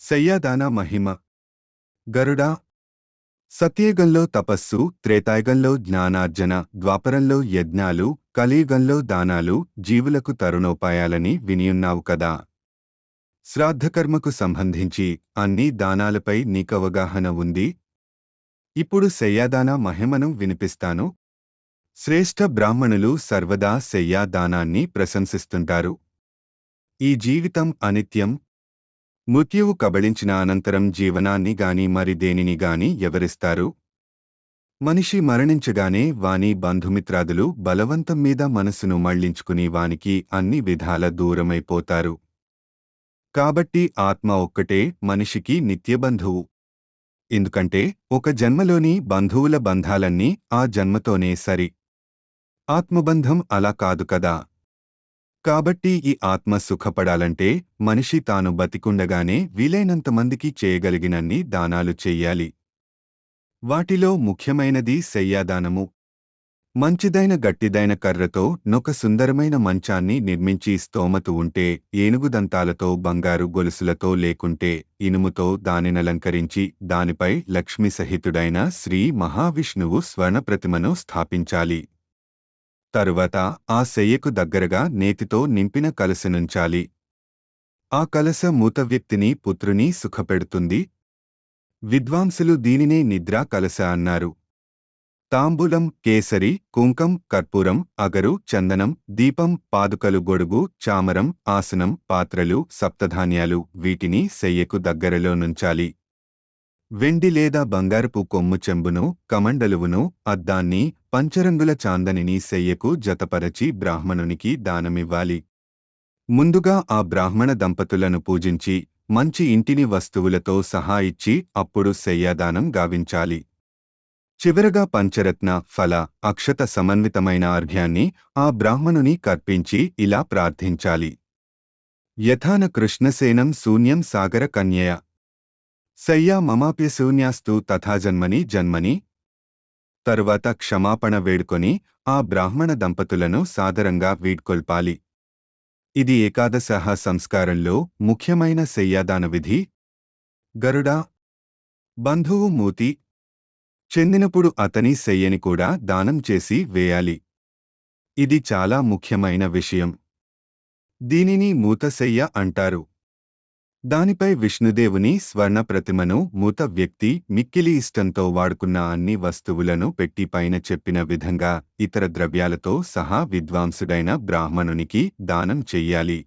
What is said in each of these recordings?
శయ్యాదాన మహిమ. గరుడ. సత్యయుగంలో తపస్సు త్రేతాయుగంలో జ్ఞానార్జన ద్వాపరంలో యజ్ఞాలు కలియుగంలో దానాలు జీవులకు తరుణోపాయాలని వినియున్నావు కదా. శ్రాద్ధకర్మకు సంబంధించి అన్ని దానాలపై నీకవగాహన ఉంది. ఇప్పుడు శయ్యాదాన మహిమను వినిపిస్తాను. శ్రేష్ఠ బ్రాహ్మణులు సర్వదా శయ్యాదానాన్ని ప్రశంసిస్తుంటారు. ఈ జీవితం అనిత్యం మృత్యువు కబళించిన అనంతరం జీవనాన్ని గాని మరి దేనిని గాని ఎవరిస్తారు? మనిషి మరణించగానే వాని బంధుమిత్రాదులు బలవంతం మీద మనసును మళ్ళించుకుని వానికి అన్ని విధాల దూరమైపోతారు. కాబట్టి ఆత్మ ఒక్కటే మనిషికి నిత్యబంధువు. ఎందుకంటే ఒక జన్మలోని బంధువుల బంధాలన్నీ ఆ జన్మతోనే సరి. ఆత్మబంధం అలా కాదు కదా? కాబట్టి ఈ ఆత్మ సుఖపడాలంటే మనిషి తాను బతికుండగానే వీలైనంతమందికి చేయగలిగినన్ని దానాలు చెయ్యాలి. వాటిలో ముఖ్యమైనది శయ్యాదానము. మంచిదైన గట్టిదైన కర్రతో నొక సుందరమైన మంచాన్ని నిర్మించి స్తోమతు ఉంటే ఏనుగుదంతాలతో బంగారు గొలుసులతో లేకుంటే ఇనుముతో దానినలంకరించి దానిపై లక్ష్మీ సహితుడైన శ్రీ మహావిష్ణువు స్వర్ణప్రతిమను స్థాపించాలి. తరువాత ఆ శయ్యకు దగ్గరగా నేతితో నింపిన కలసనుంచాలి ఆ కలశ మూత వ్యక్తిని పుత్రుని సుఖపెడుతుంది. విద్వాంసులు దీనినే నిద్రా కలశ అన్నారు. తాంబూలం కేసరి కుంకం కర్పూరం అగరు చందనం దీపం పాదుకలు గొడుగు చామరం ఆసనం పాత్రలు సప్తధాన్యాలు వీటిని శయ్యకు దగ్గరలో నుంచాలి. వెండి లేదా బంగారపు కొమ్ము చెంబును కమండలువును అద్దాన్ని పంచరంగుల చాందనిని శయ్యకు జతపరచి బ్రాహ్మణునికి దానమివ్వాలి. ముందుగా ఆ బ్రాహ్మణ దంపతులను పూజించి మంచి ఇంటిని వస్తువులతో సహా ఇచ్చి అప్పుడు శయ్యాదానం గావించాలి. చివరగా పంచరత్న ఫల అక్షత సమన్వితమైన అర్ఘ్యాన్ని ఆ బ్రాహ్మణుని కర్పించి ఇలా ప్రార్థించాలి. యథాన కృష్ణసేనం శూన్యం సాగర కన్యయ. శయ్యా మమాప్యశూన్యాస్తు తథాజన్మని జన్మని తరువాత క్షమాపణ వేడుకొని ఆ బ్రాహ్మణ దంపతులను సాదరంగా వీడ్కొల్పాలి. ఇది ఏకాదశః సంస్కారంలో ముఖ్యమైన శయ్యాదాన విధి. గరుడా బంధువు మూతి. చెందినప్పుడు అతని శయ్యని కూడా దానం చేసి వేయాలి. ఇది చాలా ముఖ్యమైన విషయం. దీనిని మూతశయ్య అంటారు. దానిపై విష్ణుదేవుని స్వర్ణ ప్రతిమను మూత వ్యక్తి మిక్కిలి ఇష్టంతో వాడుకున్న అన్ని వస్తువులను పెట్టి పైన చెప్పిన విధంగా ఇతర ద్రవ్యాలతో సహా విద్వాంసుడైన బ్రాహ్మణునికి దానం చెయ్యాలి.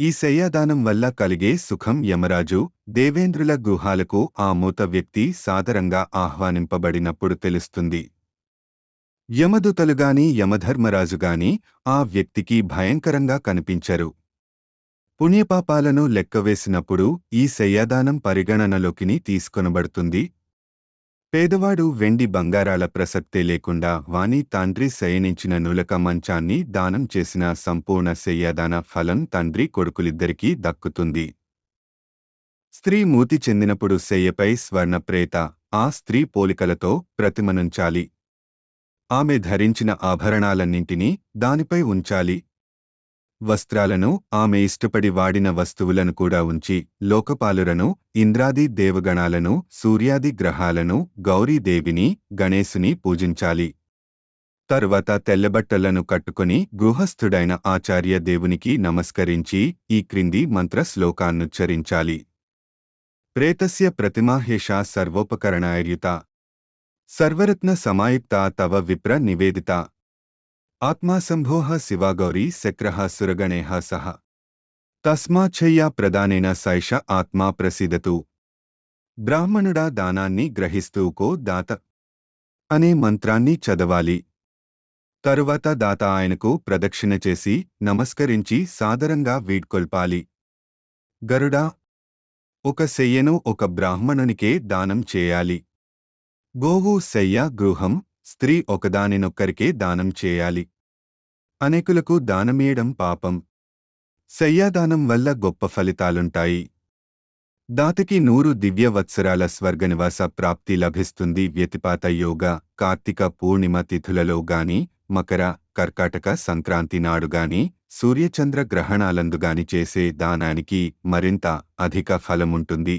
ఈ శయ్యాదానం వల్ల కలిగే సుఖం యమరాజు దేవేంద్రుల గుహాలకు ఆ మూత వ్యక్తి సాదరంగా ఆహ్వానింపబడినప్పుడు తెలుస్తుంది. యమదుతలుగాని యమధర్మరాజుగాని ఆ వ్యక్తికి భయంకరంగా కనిపించరు. పుణ్యపాపాలను లెక్కవేసినప్పుడు ఈ శయ్యాదానం పరిగణనలోకిని తీసుకొనబడుతుంది. పేదవాడు వెండి బంగారాల ప్రసక్తే లేకుండా వాని తండ్రి శయనించిన నులక మంచాన్ని దానం చేసిన సంపూర్ణ శయ్యాదాన ఫలం తండ్రి కొడుకులిద్దరికీ దక్కుతుంది. స్త్రీ మూతి చెందినప్పుడు శయ్యపై స్వర్ణప్రేత ఆ స్త్రీ పోలికలతో ప్రతిమనుంచాలి. ఆమె ధరించిన ఆభరణాలన్నింటినీ దానిపై ఉంచాలి. వస్త్రాలను ఆమె ఇష్టపడి వాడిన వస్తువులను కూడా ఉంచి లోకపాలురను ఇంద్రాది దేవగణాలను సూర్యాది గ్రహాలను గౌరీదేవిని గణేశుని పూజించాలి. తరువాత తెల్లబట్టలను కట్టుకుని గృహస్థుడైన ఆచార్య దేవునికి నమస్కరించి ఈ క్రింది మంత్ర శ్లోకాన్నుచ్చరించాలి. ప్రేతస్య ప్రతిమాహేషా సర్వోపకరణాయుత సర్వరత్న సమాయుక్త తవ విప్ర నివేదిత. ఆత్మాసంభోహ శివాగౌరీ శక్రః సురగణేహ సహ. తస్మాచ్ఛయ్యా ప్రదానేన సైష ఆత్మా ప్రసీదతు. బ్రాహ్మణుడా దానాన్ని గ్రహిస్తూ కో దాత. అనే మంత్రాన్ని చదవాలి. తరువాత దాత ఆయనకు ప్రదక్షిణ చేసి నమస్కరించి సాదరంగా వీడ్కొల్పాలి. గరుడా ఒక శయ్యను ఒక బ్రాహ్మణునికే దానం చేయాలి. గోవు శయ్య గృహం స్త్రీ ఒకదానినొక్కరికే దానం చేయాలి. అనేకులకు దానమీయడం పాపం. శయ్యాదానం వల్ల గొప్ప ఫలితాలుంటాయి. దాతకి నూరు దివ్య వత్సరాల స్వర్గనివాస ప్రాప్తి లభిస్తుంది. వ్యతిపాత యోగ కార్తీక పూర్ణిమ తిథులలో గాని మకర కర్కాటక సంక్రాంతి నాడు గాని సూర్యచంద్ర గ్రహణాలందుగాని చేసే దానానికి మరింత అధిక ఫలముంటుంది.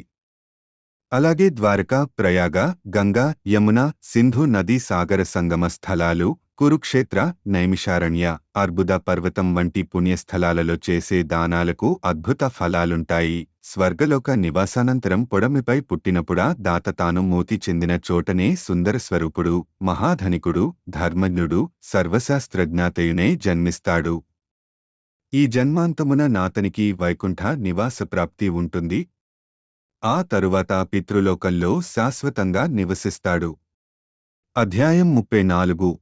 అలాగే ద్వారక ప్రయాగ గంగా యమున సింధు నదీ సాగర సంగమ స్థలాలు కురుక్షేత్ర నైమిషారణ్య అర్బుద పర్వతం వంటి పుణ్యస్థలాలలో చేసే దానాలకు అద్భుత ఫలాలుంటాయి. స్వర్గలోక నివాసానంతరం పొడమిపై పుట్టినప్పుడా దాత తాను మూతి చెందిన చోటనే సుందర స్వరూపుడు మహాధనికుడు ధర్మజ్ఞుడు సర్వశాస్త్రజ్ఞాతయునే జన్మిస్తాడు. ఈ జన్మాంతమున నాతనికి వైకుంఠ నివాస ప్రాప్తి ఉంటుంది. ఆ తరువాత పితృలోకంలో శాశ్వతంగా నివసిస్తాడు. అధ్యాయం ముప్పై నాలుగు.